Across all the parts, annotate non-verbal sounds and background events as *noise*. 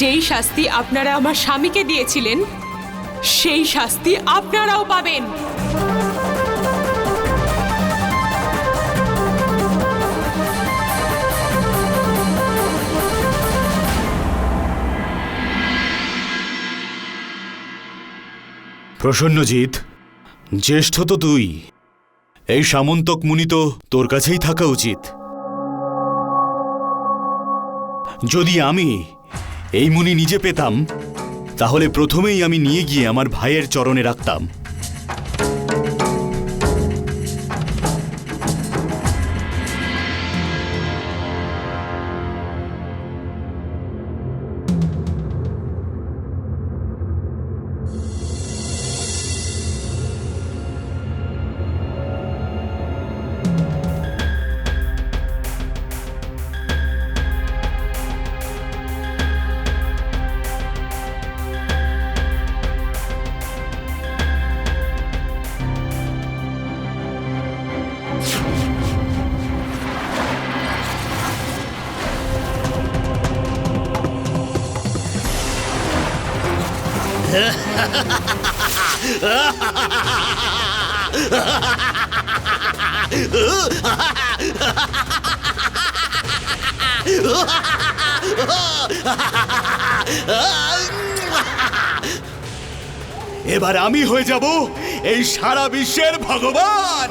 যেই শাস্তি আপনারা আমার স্বামীকে দিয়েছিলেন, সেই শাস্তি আপনারাও পাবেন। প্রসন্নজিৎ, জ্যেষ্ঠ তো তুই। এই সামন্তক মুনি তো তোর কাছেই থাকা উচিত। যদি আমি এই মুনি নিজে পেতাম তাহলে প্রথমেই আমি নিয়ে গিয়ে আমার ভাইয়ের চরণে রাখতাম। এবার আমি হয়ে যাব এই সারা বিশ্বের ভগবান।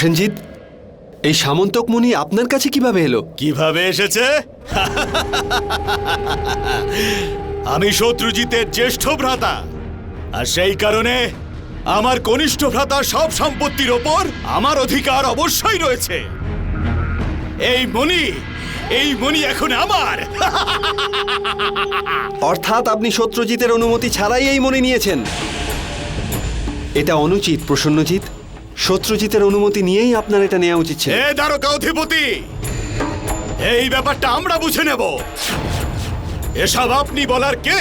প্রসেনজিৎ এই সামন্তক মুনি আপনার কাছে কীভাবে এলো? কীভাবে এসেছে? আমি শত্রুজিতের জ্যেষ্ঠ ভ্রাতা আর সেই কারণে আমার কনিষ্ঠ ভ্রাতা সব সম্পত্তির ওপর আমার অধিকার অবশ্যই রয়েছে। এই মণি এই মণি এখন আমার। অর্থাৎ আপনি সত্যজিতের অনুমতি ছাড়াই এই মনে নিয়েছেন। এটা অনুচিত প্রসন্নজিৎ। সত্যজিতের অনুমতি নিয়েই আপনার এটা নেওয়া উচিত ছিল। এ দ্বারকা অধিপতি! এই ব্যাপারটা আমরা বুঝে নেব। এসব আপনি বলার কে?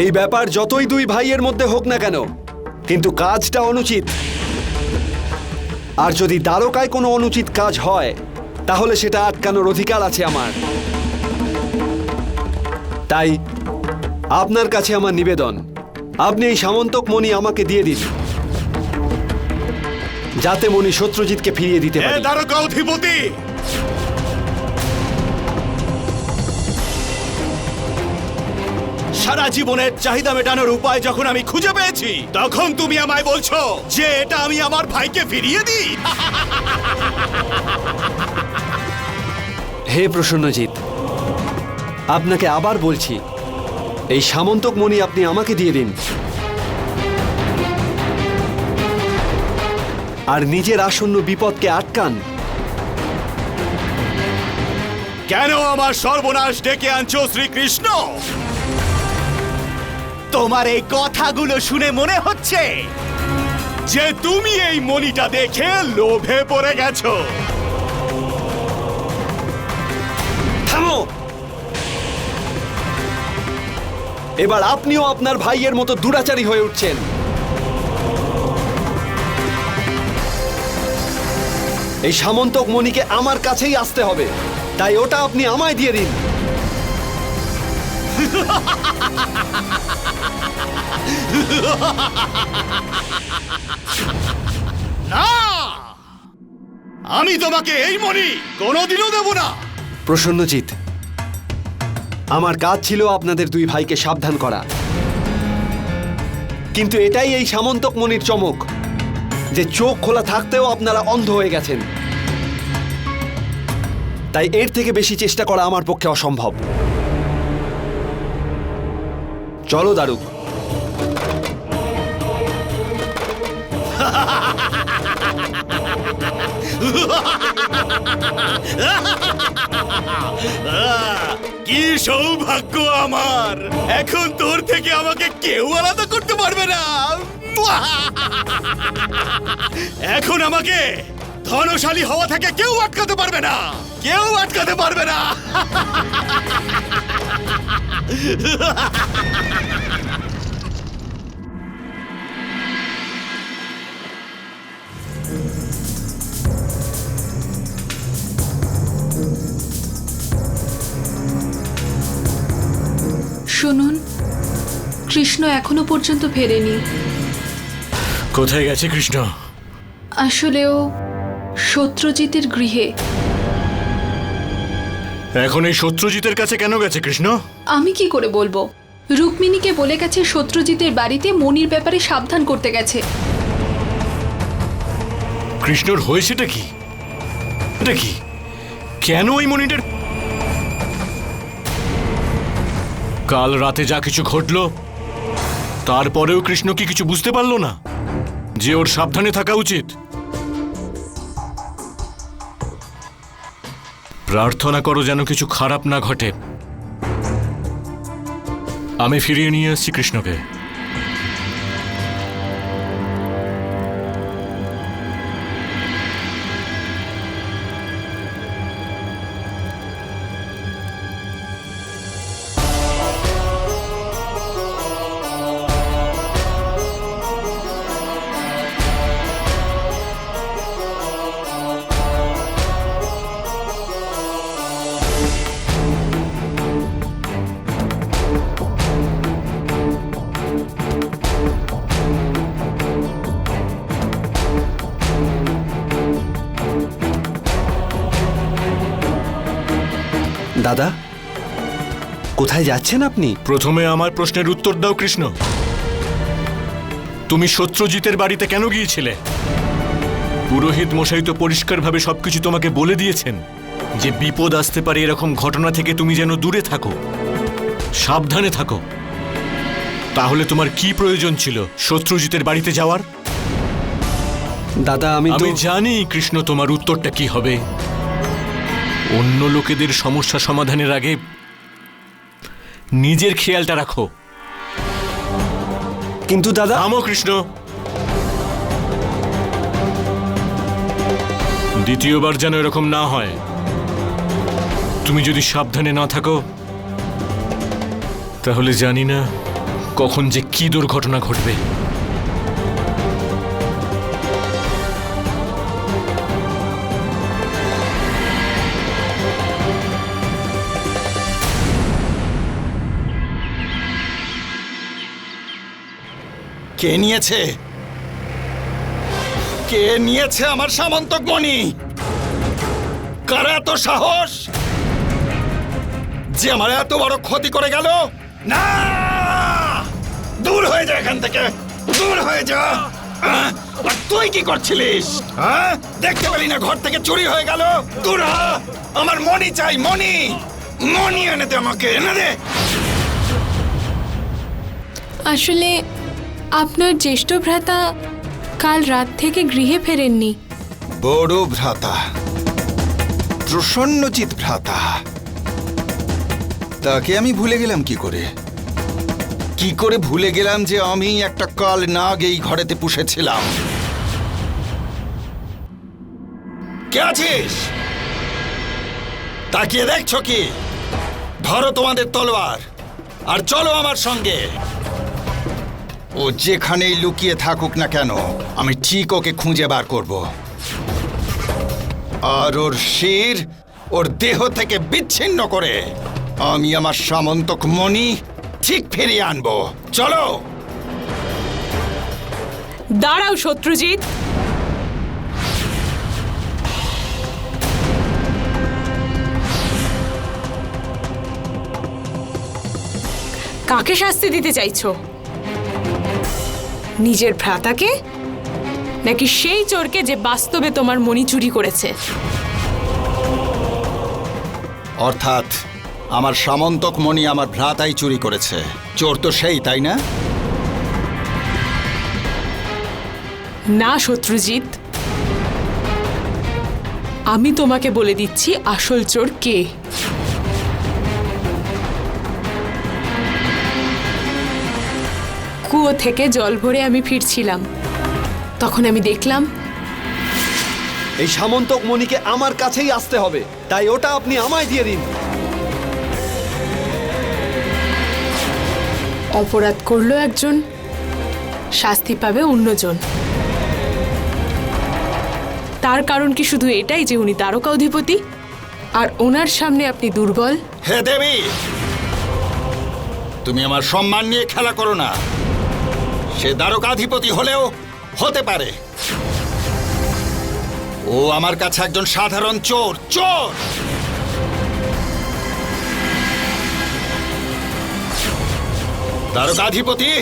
এই ব্যাপার যতই দুই ভাইয়ের মধ্যে হোক না কেন কিন্তু কাজটা অনুচিত। আর যদি দ্বারকায় কোনো অনুচিত কাজ হয় তাহলে সেটা আটকানোর অধিকার আছে আমার। তাই আপনার কাছে আমার নিবেদন। আপনি এই সামন্তক মণি আমাকে দিয়ে দিন। যাতে মণি সত্যজিৎকে ফিরিয়ে দিতে পারি। দ্বারকা অধিপতি! সারা জীবনের চাহিদা মেটানোর উপায় যখন আমি খুঁজে পেয়েছি তখন তুমি আমায় বলছো যে এটা আমি আমার ভাইকে ফিরিয়ে দিই। হে প্রসন্নজিৎ আপনাকে আবার বলছি এই সামন্তক মণি আপনি আমাকে দিয়ে দিন। আর নিজের আসন্ন বিপদকে আটকান। কেন আমার সর্বনাশ ডেকে আনছো শ্রীকৃষ্ণ? তোমার এই কথাগুলো শুনে মনে হচ্ছে যে তুমি এই মণিটা দেখে লোভে পড়ে গেছো। এবার আপনিও আপনার ভাইয়ের মতো দুরাচারী হয়ে উঠছেন। এই সামন্তক মণিকে আমার কাছেই আসতে হবে। তাই ওটা আপনি আমায় দিয়ে দিন। না! আমি তোমাকে এই মনি কোনোদিনও দেব না। প্রসন্নজিৎ আমার কাজ ছিল আপনাদের দুই ভাইকে সাবধান করা। কিন্তু এটাই এই সামন্তক মনির চমক, যে চোখ খোলা থাকতেও আপনারা অন্ধ হয়ে গেছেন। তাই এর থেকে বেশি চেষ্টা করা আমার পক্ষে অসম্ভব। চলো দারুক। *laughs* কি সৌভাগ্য আমার। এখন তোর থেকে আমাকে কেউ আলাদা করতে পারবে না। এখন আমাকে ধনশালী হওয়া থেকে কেউ আটকাতে পারবে না। কেউ আটকাতে পারবে না। কৃষ্ণ এখনও পর্যন্ত ফেরেনি। কোথায় গেছে কৃষ্ণ? আসলেও সত্যজিতের গৃহে। এখন এই সত্যজিতের কাছে কেন গেছে কৃষ্ণ? আমি কি করে বলব? রুক্মিণীকে বলে গেছে সত্যজিতের বাড়িতে মনির ব্যাপারে সাবধান করতে গেছে। কৃষ্ণর হয়েছেটা কি? এটা কি? কেন ওই মনিটার কাল রাতে যা কিছু ঘটলো তারপরেও কৃষ্ণ কি কিছু বুঝতে পারল না? যে ওর সাবধানে থাকা উচিত। প্রার্থনা করো যেন কিছু খারাপ না ঘটে। আমি ফিরিয়ে নিয়ে এসেছি কৃষ্ণকে। কোথায় যাচ্ছেন আপনি? প্রথমে আমার প্রশ্নের উত্তর দাও কৃষ্ণ। তুমি সত্যজিতের বাড়িতে কেন গিয়েছিলে? পুরোহিত মশাই তো পরিষ্কারভাবে সবকিছু তোমাকে বলে দিয়েছেন যে বিপদ আসতে পারে এরকম ঘটনা থেকে তুমি যেন দূরে থাকো সাবধানে থাকো। তাহলে তোমার কি প্রয়োজন ছিল শত্রুজিতের বাড়িতে যাওয়ার? দাদা আমি আমি জানি কৃষ্ণ তোমার উত্তরটা কি হবে। অন্য লোকেদের সমস্যা সমাধানের আগে নিজের খেয়ালটা রাখো। কিন্তু দাদা আমো কৃষ্ণ। দ্বিতীয়বার যেন এরকম না হয়। তুমি যদি সাবধানে না থাকো তাহলে জানি না কখন যে কি দুর্ঘটনা ঘটবে। কে নিয়েছে? কে নিয়েছে আমার সামন্তক মণি? কারা এত সাহস? যে আমার এত বড় ক্ষতি করে গেল? না! দূর হয়ে যা এখান থেকে। দূর হয়ে যা। আর তুই কি করছিলিস? হ্যাঁ? দেখতে পেলি না ঘর থেকে চুরি হয়ে গেল? দূর আমার মণি চাই, মণি! মণি এনে দে আমাকে, এনে দে। আসলে আপনার জ্যেষ্ঠ ভ্রাতা কাল রাত থেকে গৃহে ফেরেননি। বড় ভ্রাতা প্রসন্নচিত ভ্রাতা। তাকে আমি ভুলে গেলাম কি করে? কি করে ভুলে গেলাম যে আমি একটা কাল নাগ এই ঘরেতে পুষেছিলাম? কে আছিস? তাকিয়ে দেখছ কি? ধরো তোমাদের তলোয়ার, আর চলো আমার সঙ্গে। ও যেখানেই লুকিয়ে থাকুক না কেন, আমি ঠিক ওকে খুঁজে বার করব। আর ওর শির ওর দেহ থেকে বিচ্ছিন্ন করে আমি আমার সামন্তক মণি ঠিক ফিরিয়ে আনব। চলো! দাঁড়াও শত্রুজিৎ। কাকে শাস্তি দিতে চাইছো? নিজের ভ্রাতাকে? নাকি সেই চোরকে যে বাস্তবে তোমার মণি চুরি করেছে? অর্থাৎ আমার সামন্তক মণি আমার ভ্রাতাই চুরি করেছে। চোর তো সেই তাই না? না শত্রুজিৎ। আমি তোমাকে বলে দিচ্ছি আসল চোর কে? কুয়ো থেকে জল ভরে আমি ফিরছিলাম। তখন আমি দেখলাম এই সামন্তক মণিকে আমার কাছেই আসতে হবে তাই ওটা আপনি আমায় দিয়ে দিন। অপরাধ করল একজন শাস্তি পাবে অন্যজন। তার কারণ কি শুধু এটাই যে উনি তারকা অধিপতি আর ওনার সামনে আপনি দুর্বল? হে দেবী! তুমি আমার সম্মান নিয়ে খেলা করো না। সে দ্বারকাধিপতি হলেও হতে পারে। ও আমার কাছে একজন সাধারণ চোর চোর! দ্বারকাধিপতি,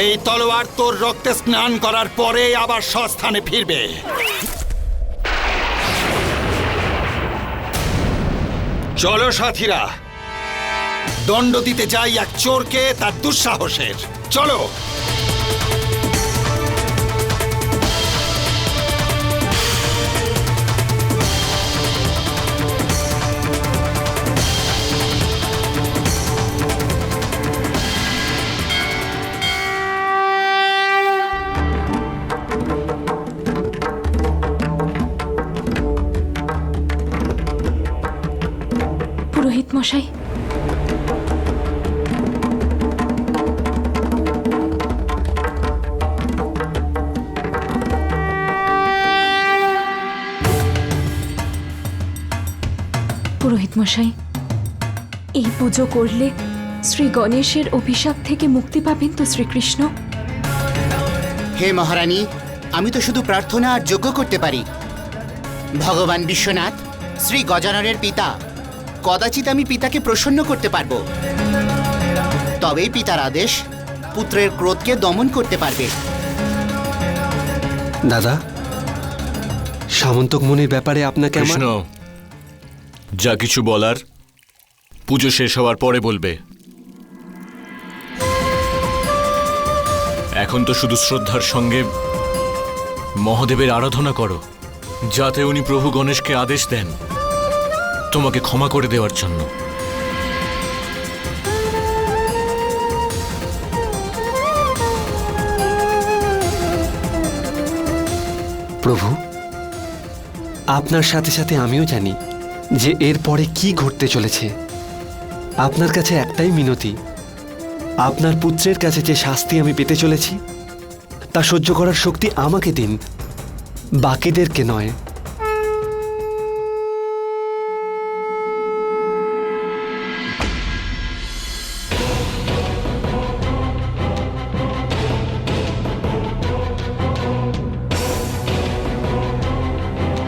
এই তলোয়ার তোর রক্তে স্নান করার পরে আবার সস্থানে ফিরবে। চলো সাথীরা দণ্ড দিতে চাই এক চোরকে তার দুঃসাহসের। চলো। পুরোহিত মশাই মশাই। এই পুজো করলে শ্রী গণেশের অভিশাপ থেকে মুক্তি পাবেন তো শ্রীকৃষ্ণ? হে মহারানী আমি তো শুধু প্রার্থনা আর যজ্ঞ করতে পারি। ভগবান বিশ্বনাথ শ্রী গজাননের পিতা কদাচিৎ আমি পিতাকে প্রসন্ন করতে পারব। তবেই পিতার আদেশ পুত্রের ক্রোধকে দমন করতে পারবে। দাদা সামন্তক মণির ব্যাপারে আপনাকে আমার কৃষ্ণ যা কিছু বলার, পুজো শেষ হওয়ার পরে বলবে। এখন তো শুধু শ্রদ্ধার সঙ্গে মহাদেবের আরাধনা করো, যাতে উনি প্রভু গণেশকে আদেশ দেন। তোমাকে ক্ষমা করে দেওয়ার জন্য। প্রভু, আপনার সাথে সাথে আমিও জানি যে এর পরে কি ঘটতে চলেছে। আপনার কাছে একটাই মিনতি, আপনার পুত্রের কাছে যে শাস্তি আমি পেতে চলেছি, তা সহ্য করার শক্তি আমাকে দিন, বাকিদেরকে নয়।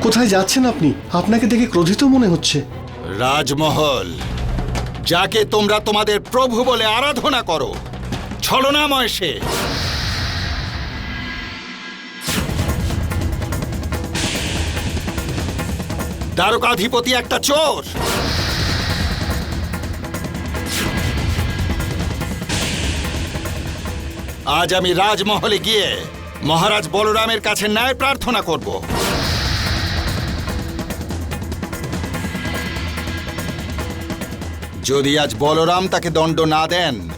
কোথায় যাচ্ছেন আপনি? আপনাকে দেখে ক্রোধিত মনে হচ্ছে। রাজমহল, যাকে তোমরা তোমাদের প্রভু বলে আরাধনা করো, ছলনাময় সে। দ্বারকাধিপতি একটা চোর। আজ আমি রাজমহলে গিয়ে মহারাজ বলরামের কাছে ন্যায় প্রার্থনা করব। যদি আজ বলরাম তাকে দণ্ড না দেন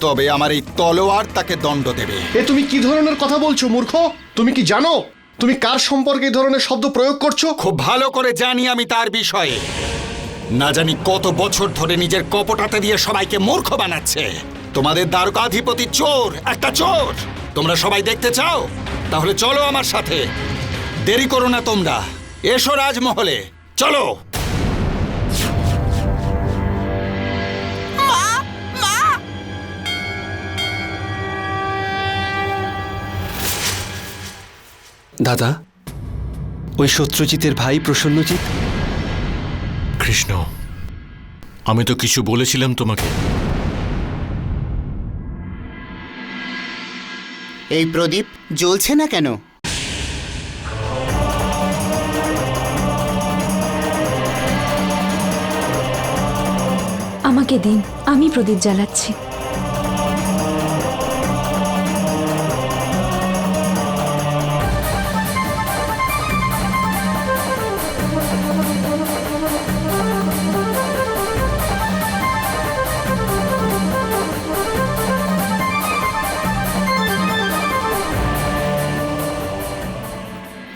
তবে আমার এই তলোয়ার তাকে দণ্ড দেবে। এ তুমি কি ধরনের কথা বলছো মূর্খ? তুমি কি জানো? তুমি কার সম্পর্কে এই ধরনের শব্দ প্রয়োগ করছ? খুব ভালো করে জানি আমি তার বিষয়ে। না জানি কত বছর ধরে নিজের কপটাতে দিয়ে সবাইকে মূর্খ বানাচ্ছে। তোমাদের দ্বারকাধিপতি চোর একটা চোর! তোমরা সবাই দেখতে চাও? তাহলে চলো আমার সাথে। দেরি করো না তোমরা। এসো রাজমহলে। চলো! দাদা ওই সত্যজিতের ভাই প্রসন্নজিৎ? কৃষ্ণ আমি তো কিছু বলেছিলাম তোমাকে। এই প্রদীপ জ্বলছে না কেন? আমাকে দিন আমি প্রদীপ জ্বালাচ্ছি।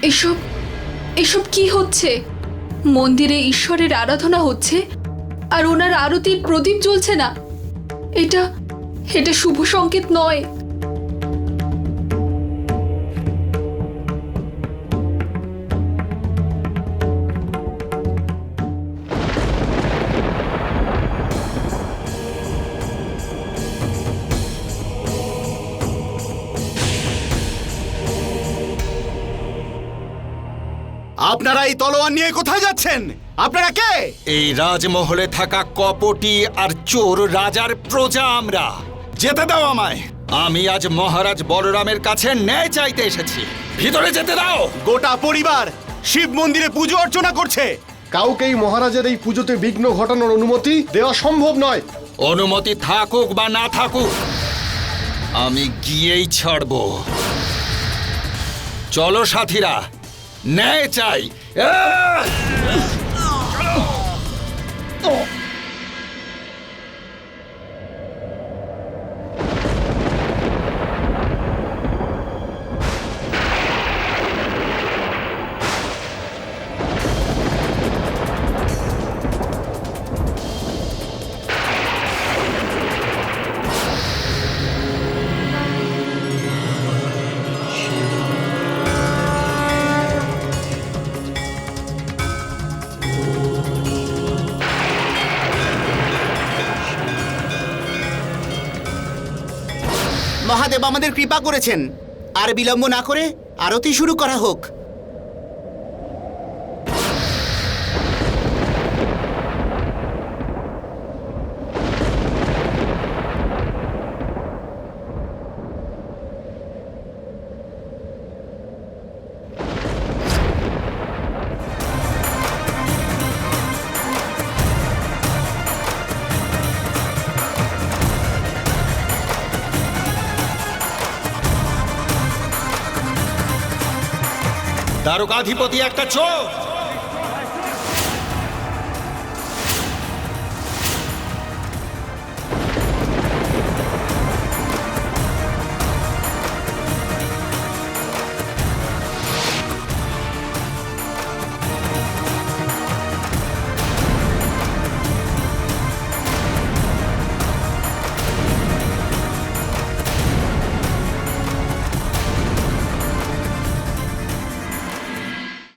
এসব এসব কি হচ্ছে? মন্দিরে ঈশ্বরের আরাধনা হচ্ছে আর ওনার আরতির প্রদীপ জ্বলছে না। এটা এটা শুভ সংকেত নয়। আপনারা এই তলোয়ার নিয়ে কোথায় যাচ্ছেন? আপনারা কে? এই রাজমহলে থাকা কপটি আর চোর রাজার প্রজা আমরা। যেতে দাও আমায়। আমি আজ মহারাজ বলরামের কাছে ন্যায় চাইতে এসেছি। ভিতরে যেতে দাও। গোটা পরিবার শিব মন্দিরে পুজো অর্চনা করছে। কাউকেই মহারাজের এই পুজোতে বিঘ্ন ঘটানোর অনুমতি দেওয়া সম্ভব নয়। অনুমতি থাকুক বা না থাকুক আমি গিয়েই ছাড়ব। চলো সাথীরা ন্যায় চাই। 야! 어! মহাদেব আমাদের কৃপা করেছেন। আর বিলম্ব না করে আরতি শুরু করা হোক। দ্বারকাধিপতি একটা চোর